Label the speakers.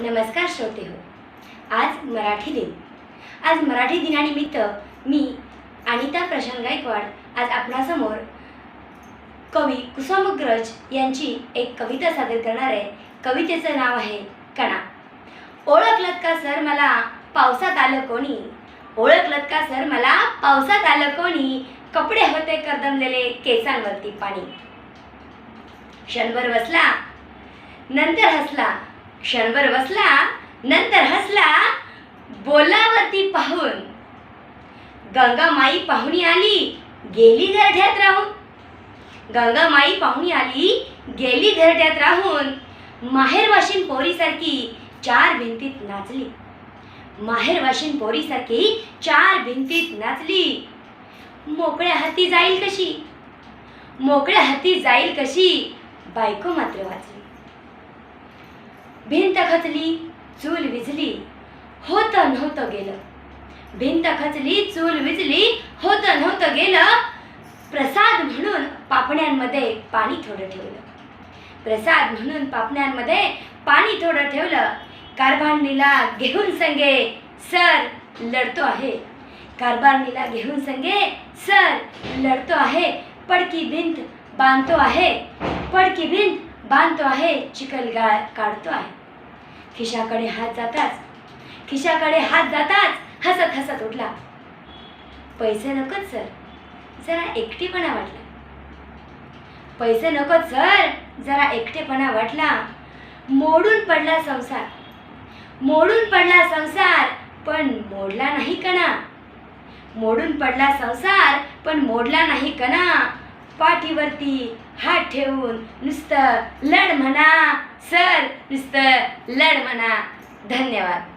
Speaker 1: नमस्कार श्रोते हो. आज मराठी दिन. आज मराठी दिनानिमित्त मी अनिता प्रशांत गायकवाड आज आपणासमोर कवी कुसुमग्रज यांची एक कविता सादर करणार आहे. कवितेचं नाव आहे कणा. ओळखलत का सर मला पावसात आलं कोणी? ओळखलत का सर मला पावसात आलं कोणी? कपडे होते करदमलेले केसांवरती पाणी. क्षणभर बसला नंतर हसला क्षणभर बसला नंतर हसला बोलावरती पाहून. गंगामाई पाहुणी आली गेली घरट्यात राहून. गंगामाई पाहुणी आली गेली घरट्यात राहून. माहेर वाशिन पोरीसारखी चार भिंतीत नाचली. माहेर वाशिन पोरीसारखी चार भिंतीत नाचली. मोकळ्या हाती जाईल कशी? मोकळ्या हाती जाईल कशी? बायको मात्र वाचली. भिंत खचली चूल विजली होतं नव्हतं गेलं. भिंत खचली चूल विजली होतं नव्हतं गेलं. प्रसाद म्हणून पापण्यांमध्ये पाणी थोडं ठेवलं. प्रसाद म्हणून पापण्यांमध्ये पाणी थोडं ठेवलं. कारभारणीला घेऊन संगे सर लढतो आहे. कारभारणीला घेऊन संगे सर लढतो आहे. पडकी भिंत बांधतो आहे. पडकी भिंत बांधतो आहे चिखलगाळ काढतो आहे. खिशाकडे हात जाताच खिशाकडे हात जाताच हसत हसत उठला. पैसे नकोत सर. जरा एकटेपणा वाटला. पैसे नकोत सर. जरा एकटेपणा वाटला. मोडून पडला संसार. मोडून पडला संसार पण मोडला नाही कणा. मोडून पडला संसार पण मोडला नाही कणा. पाठीवरती हात ठेवून नुसतं लढ म्हणा सर नुसतं लढ म्हणा. धन्यवाद.